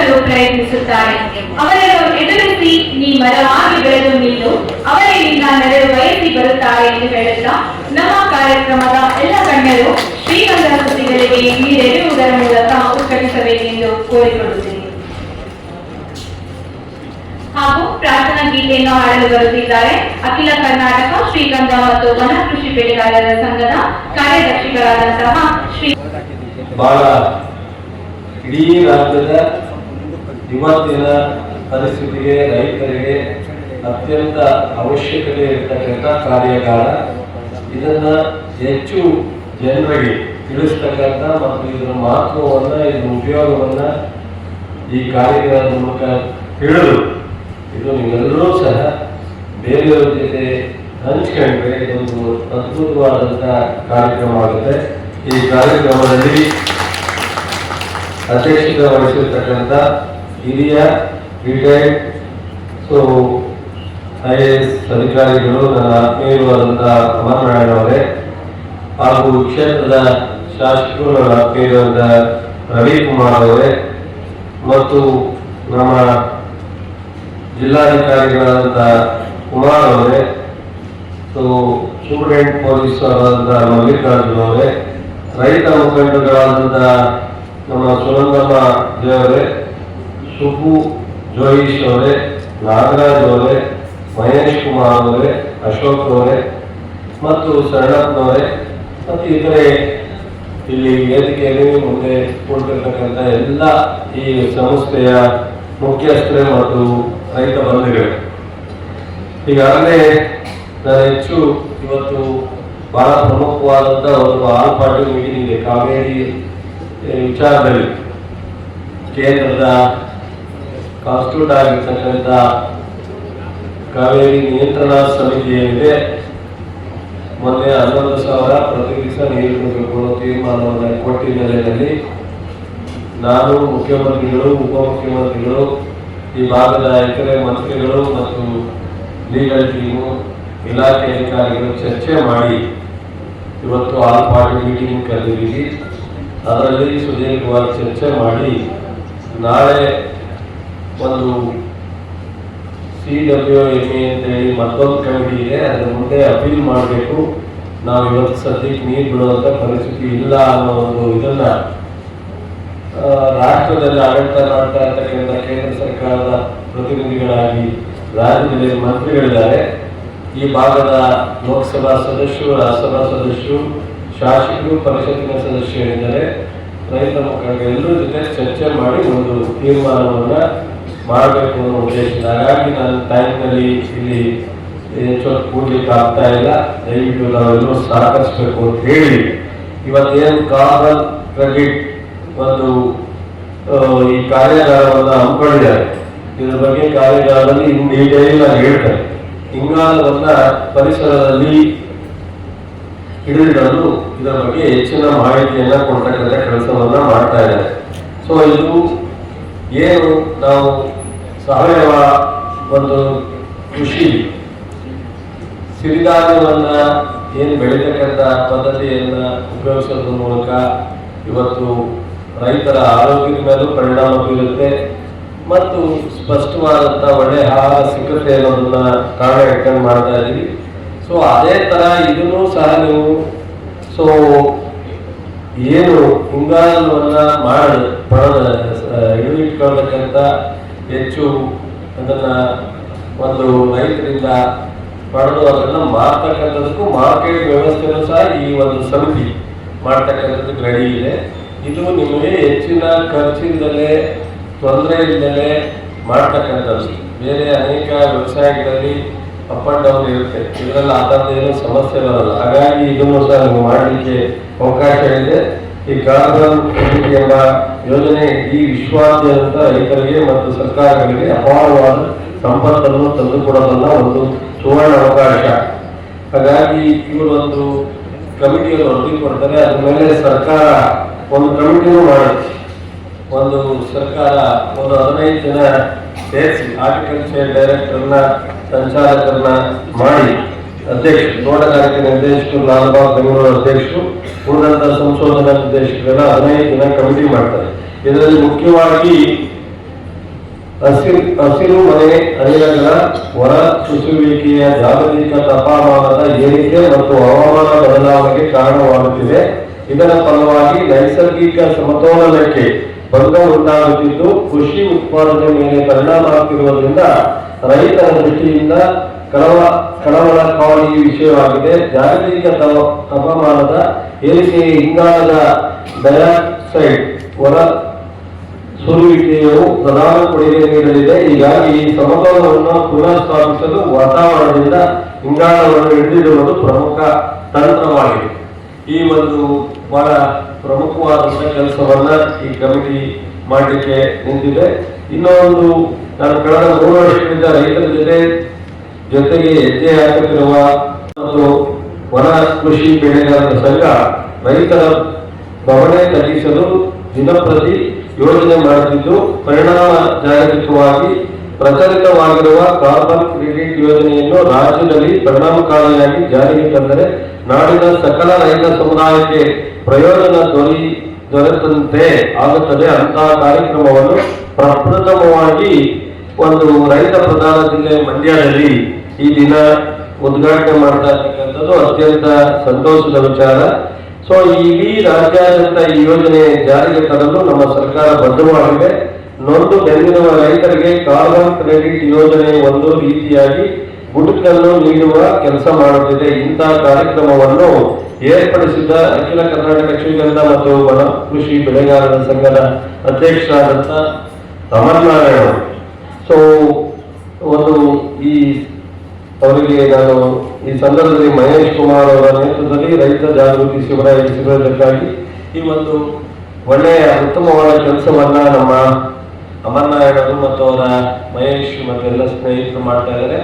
ಉಳಿಸಲು ಪ್ರಯತ್ನಿಸುತ್ತಾರೆ ಅವರನ್ನು ಎದುರಿಸಿ ನೀ ಮರವಾಗಿ ಬೆಳೆದು ನಿಲ್ಲು. ಅವರೇ ನೆರವು ಬಯಸಿ ಬರುತ್ತಾರೆ ಎಂದು ಹೇಳುತ್ತಾ ನಮ್ಮ ಕಾರ್ಯಕ್ರಮದ ಎಲ್ಲ ಗಣ್ಯರು ಶ್ರೀಗಂಧ ಸುದ್ದಿಗಳಿಗೆ ನೀರೆರೆಯುವುದರ ಮೂಲಕ ಉತ್ಕರಿಸಬೇಕೆಂದು ಕೋರಿಕೊಳ್ಳುತ್ತೇನೆ. ಹಾಗೂ ಪ್ರಾರ್ಥನಾ ಗೀತೆಯನ್ನು ಹಾಡಲು ಬರುತ್ತಿದ್ದಾರೆ ಅಖಿಲ ಕರ್ನಾಟಕ, ಶ್ರೀಗಂಧ ಮತ್ತು ವನ ಕೃಷಿ ಬೆಳೆಗಾರರ ಸಂಘದ ಕಾರ್ಯದರ್ಶಿಗಳಾದಂತಹ ಶ್ರೀ ಇಡೀ ರಾಜ್ಯದ ಇವತ್ತಿನ ಪರಿಸ್ಥಿತಿಗೆ, ರೈತರಿಗೆ ಅತ್ಯಂತ ಅವಶ್ಯಕತೆ ಇರತಕ್ಕಂಥ ಕಾರ್ಯಾಗಾರ. ಇದನ್ನ ಹೆಚ್ಚು ಜನರಿಗೆ ತಿಳಿಸ್ತಕ್ಕಂಥ ಮತ್ತು ಇದರ ಮಹತ್ವವನ್ನು, ಇದರ ಉಪಯೋಗವನ್ನು ಈ ಕಾರ್ಯಗಳ ಮೂಲಕ ತಿಳಿದು ಇದು ನೀವೆಲ್ಲರೂ ಸಹ ಬೇರೆಯವರ ಜೊತೆ ಹಂಚ್ಕೊಂಡ್ರೆ ಇದೊಂದು ಅದ್ಭುತವಾದಂಥ ಕಾರ್ಯಕ್ರಮ ಆಗುತ್ತೆ. ಈ ಕಾರ್ಯಕ್ರಮದಲ್ಲಿ ಅಧ್ಯಕ್ಷತೆ ವಹಿಸಿರ್ತಕ್ಕಂಥ ಹಿರಿಯ ರಿಟೈರ್ಡ್ ಸೊ, ಐ ಎ ಎಸ್ ಅಧಿಕಾರಿಗಳು ನನ್ನ ಆತ್ಮೀಯವಾದಂಥ ಅವರೇ ಹಾಗೂ ಕ್ಷೇತ್ರದ ಶಾಸಕರು ನನ್ನ ಆತ್ಮೀಯವಾದ ರವಿಕುಮಾರ್ ಅವರೇ ಮತ್ತು ನಮ್ಮ ಜಿಲ್ಲಾಧಿಕಾರಿಗಳಾದಂಥ ಕುಮಾರ್ ಅವರೇ, ಸೊ ಸ್ಟೂಡೆಂಟ್ ಪೊಲೀಸ್ ಮಲ್ಲಿಕಾರ್ಜುನ್ ಅವರೇ, ರೈತ ಮುಖಂಡರಾದಂಥ ನಮ್ಮ ಸುನಂದಮ್ಮ ದೇವರೇ ಸುಬ್ಬು ಜೋಯಿಶ್ ಅವರೇ, ನಾಗರಾಜ್ ಅವರೇ, ಮಹೇಶ್ ಕುಮಾರ್ ಅವರೇ, ಅಶೋಕ್ ಅವರೇ, ಮತ್ತು ಶರಣಪ್ಪನವರೇ ಮತ್ತು ಇತರೆ ಇಲ್ಲಿ ವೇದಿಕೆಯಲ್ಲಿ ಮುಂದೆ ಕೊಡ್ತಿರ್ತಕ್ಕಂಥ ಎಲ್ಲ ಈ ಸಂಸ್ಥೆಯ ಮುಖ್ಯಸ್ಥರೇ ಮತ್ತು ರೈತ ಬಂಧುಗಳು. ಈಗಾಗಲೇ ನಾನು ಹೆಚ್ಚು ಇವತ್ತು ಬಹಳ ಪ್ರಮುಖವಾದಂಥ ಒಂದು ಆಲ್ ಪಾರ್ಟಿ ಮೀಟಿಂಗ್ ಇದೆ. ಕಾವೇರಿ ವಿಚಾರದಲ್ಲಿ ಕೇಂದ್ರದ ಕಾನ್ಸ್ಟಿಟ್ಯೂಟ್ ಆಗಿರ್ತಕ್ಕಂಥ ಕಾವೇರಿ ನಿಯಂತ್ರಣ ಸಮಿತಿ ಏನಿದೆ ಮೊನ್ನೆ ಹನ್ನೊಂದು ಸಾವಿರ ಪ್ರತಿ ದಿವಸ ನೀರು ಕೊಡಬೇಕು ಅನ್ನೋ ತೀರ್ಮಾನವನ್ನು ಕೊಟ್ಟ ನಾನು, ಮುಖ್ಯಮಂತ್ರಿಗಳು, ಉಪಮುಖ್ಯಮಂತ್ರಿಗಳು, ಈ ಭಾಗದ ಇತರೆ ಮಂತ್ರಿಗಳು ಮತ್ತು ಲೀಗಲ್ ಟೀಮು ಇಲಾಖೆ ಅಧಿಕಾರಿಗಳು ಚರ್ಚೆ ಮಾಡಿ ಇವತ್ತು ಆಲ್ ಪಾರ್ಟಿ ಮೀಟಿಂಗ್ ಕರೆದಿದ್ದೀವಿ. ಅದರಲ್ಲಿ ಸುದೀರ್ಘವಾಗಿ ಚರ್ಚೆ ಮಾಡಿ ನಾಳೆ ಒಂದು ಸಿ ಡಬ್ಲ್ಯೂ ಎ ಅಂತ ಹೇಳಿ ಮತ್ತೊಂದು ಕಮಿಟಿ ಇದೆ. ಅದ್ರ ಮುಂದೆ ಅಪೀಲ್ ಮಾಡಬೇಕು. ನಾವು ಇವತ್ತು ಸದ್ಯಕ್ಕೆ ನೀರು ಬಿಡುವಂಥ ಪರಿಸ್ಥಿತಿ ಇಲ್ಲ ಅನ್ನೋ ಒಂದು ಇದನ್ನು ರಾಷ್ಟ್ರದಲ್ಲಿ ಆಡಳಿತ ಮಾಡ್ತಾ ಇರ್ತಕ್ಕಂಥ ಕೇಂದ್ರ ಸರ್ಕಾರದ ಪ್ರತಿನಿಧಿಗಳಾಗಿ ರಾಜ್ಯದಲ್ಲಿ ಮಂತ್ರಿಗಳಿದ್ದಾರೆ. ಈ ಭಾಗದ ಲೋಕಸಭಾ ಸದಸ್ಯರು, ರಾಜ್ಯಸಭಾ ಸದಸ್ಯರು, ಶಾಸಕರು, ಪರಿಷತ್ತಿನ ಸದಸ್ಯರಿದ್ದಾರೆ ರೈತ ಮಕ್ಕಳಿಗೆ ಎಲ್ಲರ ಜೊತೆ ಚರ್ಚೆ ಮಾಡಿ ಒಂದು ತೀರ್ಮಾನವನ್ನ ಮಾಡಬೇಕು ಅನ್ನೋ ಉದ್ದೇಶ ಹಾಗಾಗಿ ನನ್ನ ಟೈಮ್ನಲ್ಲಿ ಇಲ್ಲಿ ಹೆಚ್ಚು ಹೊತ್ತು ಕೂಡ್ಲಿಕ್ಕೆ ಆಗ್ತಾ ಇಲ್ಲ. ದಯವಿಟ್ಟು ನಾವೆಲ್ಲರೂ ಸಹಕರಿಸಬೇಕು ಅಂತ ಹೇಳಿ. ಇವತ್ತೇನು ಕಾರ್ಬನ್ ಕ್ರೆಡಿಟ್ ಒಂದು ಈ ಕಾರ್ಯಾಗಾರವನ್ನು ಹಮ್ಮಿಕೊಂಡಿದ್ದಾರೆ. ಇದರ ಬಗ್ಗೆ ಕಾರ್ಯಾಗಾರದಲ್ಲಿ ಇನ್ ಡೀಟೇಲ್ ನಾನು ಹೇಳ್ತೇನೆ. ಇಂಗಾಲವನ್ನ ಪರಿಸರದಲ್ಲಿ ಹಿಡಿದಿಡಲು ಇದರ ಬಗ್ಗೆ ಹೆಚ್ಚಿನ ಮಾಹಿತಿಯನ್ನ ಕೊಡ್ತಕ್ಕಂಥ ಕೆಲಸವನ್ನು ಮಾಡ್ತಾ ಇದ್ದಾರೆ. ಸೊ ಇದು ಏನು ನಾವು ಸಾವಯವ ಒಂದು ಕೃಷಿ ಸಿರಿಧಾನ್ಯವನ್ನ ಏನು ಬೆಳೀತಕ್ಕಂಥ ಪದ್ಧತಿಯನ್ನು ಉಪಯೋಗಿಸೋದ್ರ ಮೂಲಕ ಇವತ್ತು ರೈತರ ಆರೋಗ್ಯದ ಮೇಲೂ ಪರಿಣಾಮ ಬೀರುತ್ತೆ ಮತ್ತು ಸ್ಪಷ್ಟವಾದಂಥ ಒಳ್ಳೆಯ ಆಹಾರ ಸಿಗುತ್ತೆ ಅನ್ನೋದನ್ನ ಕಾರಣ ಇಟ್ಕೊಂಡು ಮಾಡ್ತಾ ಇದ್ದೀವಿ ಸೊ ಅದೇ ತರ ಇದನ್ನು ಸಹ ನೀವು ಸೊ ಏನು ಇಂಗಾಲವನ್ನ ಮಾಡಿ ಪಡೆದ ಹಿಡಿದಿಟ್ಕೊಳ್ತಕ್ಕಂಥ ಹೆಚ್ಚು ಅದನ್ನ ಒಂದು ರೈತರಿಂದ ಪಡೆದು ಅದನ್ನ ಮಾರ್ತಕ್ಕಂಥದಕ್ಕೂ ಮಾರ್ಕೆಟ್ ವ್ಯವಸ್ಥೆಯೂ ಸಹ ಈ ಒಂದು ಸಮಿತಿ ಮಾಡ್ತಕ್ಕಂಥದ್ದು ರೆಡಿ ಇದೆ. ಇದು ನಿಮಗೆ ಹೆಚ್ಚಿನ ಖರ್ಚಿಂದಲೇ ತೊಂದರೆ ಇಲ್ಲದೆ ಮಾಡ್ತಕ್ಕಂಥದ್ದು. ಬೇರೆ ಅನೇಕ ವ್ಯವಸಾಯಗಳಲ್ಲಿ ಅಪ್ ಅಂಡ್ ಡೌನ್ ಇರುತ್ತೆ. ಇದರಲ್ಲಿ ಆ ಥರದ ಏನು ಸಮಸ್ಯೆ ಬರಲ್ಲ. ಹಾಗಾಗಿ ಇದನ್ನು ಸಹ ನೀವು ಮಾಡಲಿಕ್ಕೆ ಅವಕಾಶ ಇದೆ. ಈ ಗಾರ್ಡನ್ ಎಂಬ ಯೋಜನೆ ಈ ವಿಶ್ವಾದ್ಯಂತ ರೈತರಿಗೆ ಮತ್ತು ಸರ್ಕಾರಗಳಿಗೆ ಅಪಾರವಾದ ಸಂಪತ್ತನ್ನು ತಂದುಕೊಡಬಲ್ಲ ಒಂದು ಸುವರ್ಣ ಅವಕಾಶ. ಹಾಗಾಗಿ ಇವರು ಒಂದು ಕಮಿಟಿಯನ್ನು ವರದಿ ಕೊಡ್ತಾರೆ ಅದ್ರ ಮೇಲೆ ಸರ್ಕಾರ ಒಂದು ಕಮಿಟಿನೂ ಮಾಡುತ್ತೆ. ಒಂದು ಸರ್ಕಾರ ಒಂದು ಹದಿನೈದು ಜನ ಸೇರಿಸಿ ಆರ್ಟಿಕಲ್ಚರ್ ಡೈರೆಕ್ಟರ್ನ ಸಂಚಾಲಕರನ್ನ ಮಾಡಿ. ಅಧ್ಯಕ್ಷರು, ತೋಟಗಾರಿಕೆ ನಿರ್ದೇಶಕರು, ಲಾಲ್ಬಾಗ್ ಬೆಂಗಳೂರು ಅಧ್ಯಕ್ಷರು ಉಳಿದಂತ ಸಂಶೋಧನಾ ನಿರ್ದೇಶಕರೆಲ್ಲ ಹದಿನೈದು ಜನ ಕಮಿಟಿ ಮಾಡ್ತಾರೆ. ಇದರಲ್ಲಿ ಮುಖ್ಯವಾಗಿ ಹಸಿರು ಹಸಿರು ಮನೆ, ಅನಿಲಗಳ ಹೊರ ಸುಸುವಿಕೆಯ ಜಾಗತಿಕ ತಾಪಮಾನದ ಏರಿಕೆ ಮತ್ತು ಹವಾಮಾನ ಬದಲಾವಣೆಗೆ ಕಾರಣವಾಗುತ್ತಿದೆ. ಇದರ ಫಲವಾಗಿ ನೈಸರ್ಗಿಕ ಸಮತೋಲನಕ್ಕೆ ಭಂಗ ಉಂಟಾಗುತ್ತಿದ್ದು, ಕೃಷಿ ಉತ್ಪಾದನೆ ಮೇಲೆ ಪರಿಣಾಮ ಆಗ್ತಿರುವುದರಿಂದ ರೈತರ ದೃಷ್ಟಿಯಿಂದ ಕಳವ ಕಳವಳಕಾರಿ ವಿಷಯವಾಗಿದೆ. ಜಾಗತಿಕ ತಾಪ- ತಾಪಮಾನದ ಏರಿಕೆ ಇಂಗಾಲದ ಡೈಆಕ್ಸೈಡ್ ಹೊರ ಸುರುವಿಕೆಯು ಪ್ರಧಾನ ಕೊಡುಗೆ ನೀಡಲಿದೆ. ಹೀಗಾಗಿ ಈ ಸಮತೋಲನವನ್ನು ಪುನಃ ಸ್ಥಾಪಿಸಲು ವಾತಾವರಣದಿಂದ ಇಂಗಾಲವನ್ನು ಹಿಡಿದಿಡುವುದು ಪ್ರಮುಖ ತಂತ್ರವಾಗಿದೆ. ಈ ಒಂದು ಬಹಳ ಪ್ರಮುಖವಾದಂತಹ ಕೆಲಸವನ್ನ ಈ ಕಮಿಟಿ ಮಾಡಲಿಕ್ಕೆ ನಿಂತಿದೆ. ಇನ್ನೊಂದು, ನಾನು ಕಳೆದ ಮೂರು ವರ್ಷಗಳಿಂದ ರೈತರ ಜೊತೆ ಜೊತೆಗೆ ಹೆಜ್ಜೆ ಹಾಕುತ್ತಿರುವ ಮತ್ತು ವನ ಕೃಷಿ ಬೆಳೆಗಾರರ ಸಂಘ ರೈತರ ಬವಣೆ ತಗ್ಗಿಸಲು ದಿನಪ್ರತಿ ಯೋಜನೆ ಮಾಡುತ್ತಿದ್ದು ಪರಿಣಾಮ ಜಾಗತಿಕವಾಗಿ ಪ್ರಚಲಿತವಾಗಿರುವ ಕಾರ್ಬನ್ ಕ್ರೆಡಿಟ್ ಯೋಜನೆಯನ್ನು ರಾಜ್ಯದಲ್ಲಿ ಪರಿಣಾಮಕಾರಿಯಾಗಿ ಜಾರಿಗೆ ತಂದರೆ ನಾಡಿನ ಸಕಲ ರೈತ ಸಮುದಾಯಕ್ಕೆ ಪ್ರಯೋಜನ ದೊರೆ, ದೊರೆತಂತೆ ಆಗುತ್ತದೆ. ಅಂತಹ ಕಾರ್ಯಕ್ರಮವನ್ನು ಪ್ರಪ್ರಥಮವಾಗಿ ಒಂದು ರೈತ ಪ್ರಧಾನ ಜಿಲ್ಲೆ ಮಂಡ್ಯದಲ್ಲಿ ಈ ದಿನ ಉದ್ಘಾಟನೆ ಮಾಡ್ತಾ ಇರ್ತಕ್ಕಂಥದ್ದು ಅತ್ಯಂತ ಸಂತೋಷದ ವಿಚಾರ. ಸೊ ಇಡೀ ರಾಜ್ಯಾದ್ಯಂತ ಈ ಯೋಜನೆ ಜಾರಿಗೆ ತರಲು ನಮ್ಮ ಸರ್ಕಾರ ಬದ್ಧವಾಗಿದೆ. ನೊಂದು ಬೆಂದಿರುವ ರೈತರಿಗೆ ಕಾರ್ಬನ್ ಕ್ರೆಡಿಟ್ ಯೋಜನೆ ಒಂದು ರೀತಿಯಾಗಿ ಗುಟುಕನ್ನು ನೀಡುವ ಕೆಲಸ ಮಾಡುತ್ತಿದೆ. ಇಂತಹ ಕಾರ್ಯಕ್ರಮವನ್ನು ಏರ್ಪಡಿಸಿದ ಅಖಿಲ ಕರ್ನಾಟಕ ಶ್ರೀಗಂಧ ಮತ್ತು ವನ ಕೃಷಿ ಬೆಳೆಗಾರರ ಸಂಘದ ಅಧ್ಯಕ್ಷರಾದಂಥ ತಮನ್ನಾರಾಯಣ ಸೊ ಒಂದು ಈ ಅವರಿಗೆ ನಾನು ಈ ಸಂದರ್ಭದಲ್ಲಿ ಮಹೇಶ್ ಕುಮಾರ್ ಅವರ ನೇತೃತ್ವದಲ್ಲಿ ರೈತ ಜಾಗೃತಿ ಶಿಬಿರ ಶಿಬಿರದಕ್ಕಾಗಿ ಈ ಒಂದು ಒಳ್ಳೆಯ ಉತ್ತಮವಾದ ಕೆಲಸವನ್ನ ನಮ್ಮ ಅಮರನಾರಾಯಣರು ಮತ್ತು ಅವರ ಮಹೇಶ್ ಮತ್ತು ಎಲ್ಲ ಸ್ನೇಹಿತರು ಮಾಡ್ತಾ ಇದ್ದಾರೆ.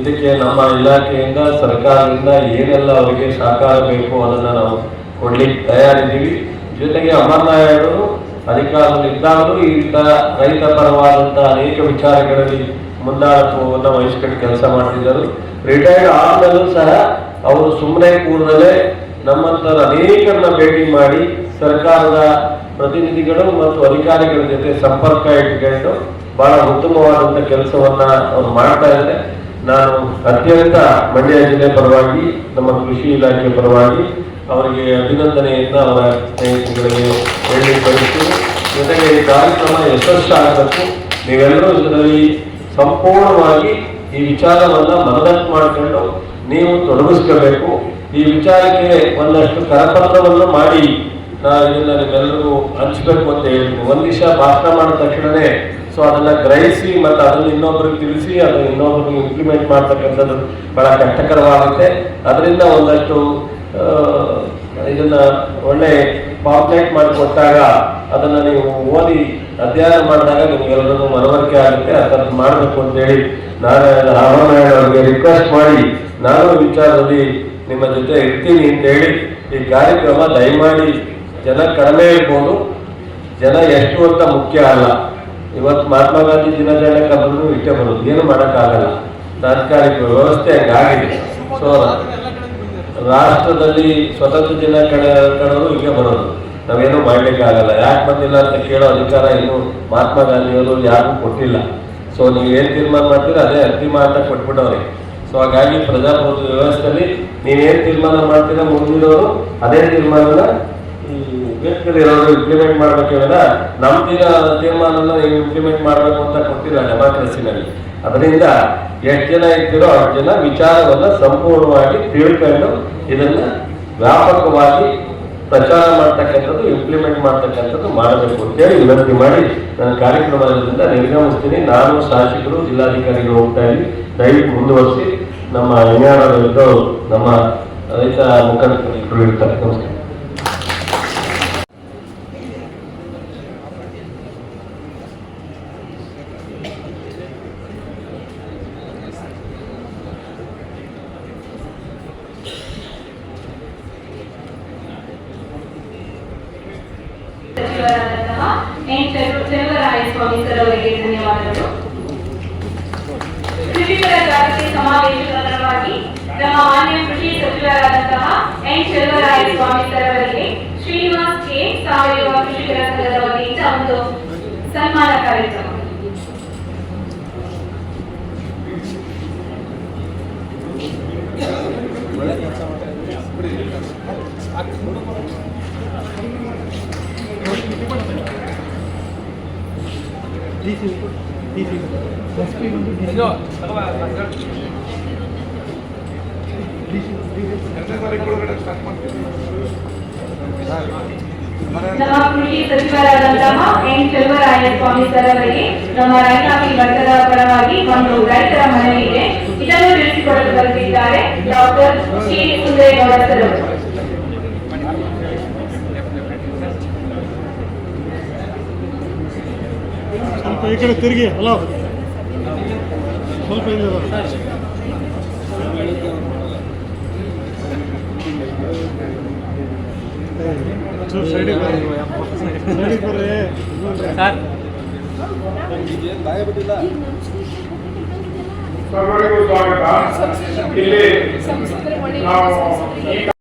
ಇದಕ್ಕೆ ನಮ್ಮ ಇಲಾಖೆಯಿಂದ, ಸರ್ಕಾರದಿಂದ ಏನೆಲ್ಲ ಅವರಿಗೆ ಸಹಕಾರ ಬೇಕು ಅದನ್ನ ನಾವು ಕೊಡ್ಲಿಕ್ಕೆ ತಯಾರಿದ್ದೀವಿ. ಜೊತೆಗೆ ಅಮರನಾರಾಯಣರು ಅಧಿಕಾರದಲ್ಲಿ ಇದ್ದಾಗಲೂ ಈ ರೈತ ಪರವಾದಂತಹ ಅನೇಕ ವಿಚಾರಗಳಲ್ಲಿ ಮುಂದಾಳತ್ವವನ್ನು ವಹಿಸ್ಕೊಂಡು ಕೆಲಸ ಮಾಡ್ತಿದ್ದರು. ರಿಟೈರ್ಡ್ ಆದಮೇಲೂ ಸಹ ಅವರು ಸುಮ್ಮನೆ ಕೂಡಲೇ ನಮ್ಮಂತರ ಅನೇಕರನ್ನ ಭೇಟಿ ಮಾಡಿ ಸರ್ಕಾರದ ಪ್ರತಿನಿಧಿಗಳು ಮತ್ತು ಅಧಿಕಾರಿಗಳ ಜೊತೆ ಸಂಪರ್ಕ ಇಟ್ಕೊಂಡು ಬಹಳ ಉತ್ತಮವಾದಂಥ ಕೆಲಸವನ್ನ ಅವ್ರು ಮಾಡ್ತಾ ಇದ್ದಾರೆ. ನಾನು ಅತ್ಯಂತ ಮಂಡ್ಯ ಜಿಲ್ಲೆ ಪರವಾಗಿ, ನಮ್ಮ ಕೃಷಿ ಇಲಾಖೆ ಪರವಾಗಿ ಅವರಿಗೆ ಅಭಿನಂದನೆಯಿಂದ ಅವರ ಸ್ನೇಹಿತರಿಗೆ ಹೇಳಿ ಕಳಿಸಿ ಜೊತೆಗೆ ಈ ಕಾರ್ಯಕ್ರಮ ಯಶಸ್ಸಾಗಬೇಕು. ನೀವೆಲ್ಲರೂ ಇದರಲ್ಲಿ ಸಂಪೂರ್ಣವಾಗಿ ಈ ವಿಚಾರವನ್ನ ಮನದಟ್ಟು ಮಾಡಿಕೊಂಡು ನೀವು ತೊಡಗಿಸ್ಕೋಬೇಕು. ಈ ವಿಚಾರಕ್ಕೆ ಒಂದಷ್ಟು ಕರಪತ್ರವನ್ನು ಮಾಡಿ. ನಾವು ಇದನ್ನ ನಿಮ್ಮೆಲ್ಲರಿಗೂ ಹಂಚ್ಬೇಕು ಅಂತ ಹೇಳ್ಬೇಕು ಒಂದ್ ದಿವಸ ಭಾಷಣ ಮಾಡಿದ ತಕ್ಷಣವೇ ಸೊ ಅದನ್ನ ಗ್ರಹಿಸಿ ಮತ್ತು ಅದನ್ನ ಇನ್ನೊಬ್ಬರಿಗೆ ತಿಳಿಸಿ, ಅದನ್ನ ಇನ್ನೊಬ್ರಿಗೆ ಇಂಪ್ಲಿಮೆಂಟ್ ಮಾಡ್ತಕ್ಕಂಥದ್ದು ಬಹಳ ಕಷ್ಟಕರವಾಗುತ್ತೆ. ಅದರಿಂದ ಒಂದಷ್ಟು ಇದನ್ನ ಒಳ್ಳೆ ಪಾಪ್ಲೇಟ್ ಮಾಡಿ ಕೊಟ್ಟಾಗ ಅದನ್ನ ನೀವು ಓದಿ ಅಧ್ಯಯನ ಮಾಡಿದಾಗ ನಿಮಗೆಲ್ಲರಿಗೂ ಮನವರಿಕೆ ಆಗುತ್ತೆ ಥರದ್ದು ಮಾಡಬೇಕು ಅಂತೇಳಿ ನಾನು ರಾಮನಾರಾಯಣ ಅವರಿಗೆ ರಿಕ್ವೆಸ್ಟ್ ಮಾಡಿ ನಾನು ವಿಚಾರದಲ್ಲಿ ನಿಮ್ಮ ಜೊತೆ ಇರ್ತೀನಿ ಅಂತೇಳಿ ಈ ಕಾರ್ಯಕ್ರಮ ದಯಮಾಡಿ ಜನ ಕಡಿಮೆ ಇರ್ಬೋದು ಜನ ಎಷ್ಟು ಅಂತ ಮುಖ್ಯ ಅಲ್ಲ ಇವತ್ತು ಮಹಾತ್ಮ ಗಾಂಧಿ ದಿನಾಚರಣೆ ಬಂದ್ರು ಇಷ್ಟೇ ಬರೋದು ಏನು ಮಾಡೋಕ್ಕಾಗಲ್ಲ ತಾತ್ಕಾಲಿಕ ವ್ಯವಸ್ಥೆ ಹಂಗಾಗಿದೆ ಸೊ ರಾಷ್ಟ್ರದಲ್ಲಿ ಸ್ವತಂತ್ರ ದಿನ ಕಡೆ ಕಡೆಯವರು ಹೀಗೆ ಬರೋದು ನಾವೇನು ಮಾಡ್ಲಿಕ್ಕೆ ಆಗಲ್ಲ. ಯಾಕೆ ಬಂದಿಲ್ಲ ಅಂತ ಕೇಳೋ ಅಧಿಕಾರ ಏನು ಮಹಾತ್ಮ ಗಾಂಧಿಯವರು ಯಾರಿಗೂ ಕೊಟ್ಟಿಲ್ಲ. ಸೊ ನೀವು ಏನು ತೀರ್ಮಾನ ಮಾಡ್ತೀರೋ ಅದೇ ಅಂತಿಮ ಅಂತ ಕೊಟ್ಬಿಟ್ಟವ್ರಿ. ಸೊ ಹಾಗಾಗಿ ಪ್ರಜಾಪ್ರಭುತ್ವ ವ್ಯವಸ್ಥೆಯಲ್ಲಿ ನೀವೇನು ತೀರ್ಮಾನ ಮಾಡ್ತೀರಾ ಮುಂದಿರೋರು ಅದೇ ತೀರ್ಮಾನನ ಈ ವ್ಯಕ್ತಿಗಳಿರೋರು ಇಂಪ್ಲಿಮೆಂಟ್ ಹೇಳಿದ್ರೆ ನಮ್ಮ ತೀರ ತೀರ್ಮಾನ ನೀವು ಇಂಪ್ಲಿಮೆಂಟ್ ಮಾಡಬೇಕು ಅಂತ ಕೊಟ್ಟಿಲ್ಲ ಡೆಮಾಕ್ರಸಿನಲ್ಲಿ. ಅದರಿಂದ ಎಷ್ಟು ಜನ ಇರ್ತೀರೋ ಅಷ್ಟು ಜನ ವಿಚಾರವನ್ನ ಸಂಪೂರ್ಣವಾಗಿ ತಿಳ್ಕೊಂಡು ಇದನ್ನ ವ್ಯಾಪಕವಾಗಿ ಪ್ರಚಾರ ಮಾಡ್ತಕ್ಕಂಥದ್ದು ಇಂಪ್ಲಿಮೆಂಟ್ ಮಾಡ್ತಕ್ಕಂಥದ್ದು ಮಾಡಬೇಕು ಅಂತೇಳಿ ವಿನಂತಿ ಮಾಡಿ ನನ್ನ ಕಾರ್ಯಕ್ರಮದಿಂದ ನಿರ್ಗಮಿಸ್ತೀನಿ ನಾನು ಶಾಸಕರು, ಜಿಲ್ಲಾಧಿಕಾರಿಗಳು ಹೋಗ್ತಾ ಇಲ್ಲಿ ದಯವಿಟ್ಟು ಮುಂದುವರಿಸಿ. ನಮ್ಮ ವಿಜ್ಞಾನದಲ್ಲಿದ್ದು ನಮ್ಮ ರೈತ ಮುಖಂಡರು ಇರ್ತಾರೆ. ನಮಸ್ಕಾರ. ಸಮಾವೇಶದಲ್ಲಿ ನಮ್ಮ ಮಾನ್ಯ ಕೃಷಿ ಸಚಿವರಾದಂತಹ ಎನ್ ಚೆಲುವರಾಯ ಸ್ವಾಮಿ ಅವರಿಗೆ ಶ್ರೀನಿವಾಸ್ ಕೆ ಸಾವಯವ ಕೃಷಿಕರ ಸಂಘದ ವತಿಯಿಂದ ಒಂದು ಸನ್ಮಾನ ಕಾರ್ಯಕ್ರಮ Please, please, please. ನಮ್ಮ ಕೃಷಿ ಸಚಿವರಾದಂತಹ ಎನ್ ಚೆಲುವರಾಯ ಸ್ವಾಮಿ ಸರ್ ಅವರಿಗೆ ನಮ್ಮ ರೈತಾಪಿ ವರ್ಗದ ಪರವಾಗಿ ಒಂದು ರೈತರ ಮನವಿ ಇದೆ ಇದನ್ನು ತಿಳಿಸಿಕೊಡಲು ಬರೆದಿದ್ದಾರೆ ಡಾಕ್ಟರ್ ಶ್ರೀ ಸುಂದರೇಗೌಡ ಸರ್ ಅವರು. ಸ್ವಲ್ಪ ಈ ಕಡೆ ತಿರುಗಿ, ಹಲೋ ಸ್ವಲ್ಪ ಇಲ್ಲ ಸರ್ವರಿಗೂ ಸ್ವಾಗತ. ಇಲ್ಲಿ ನಾವು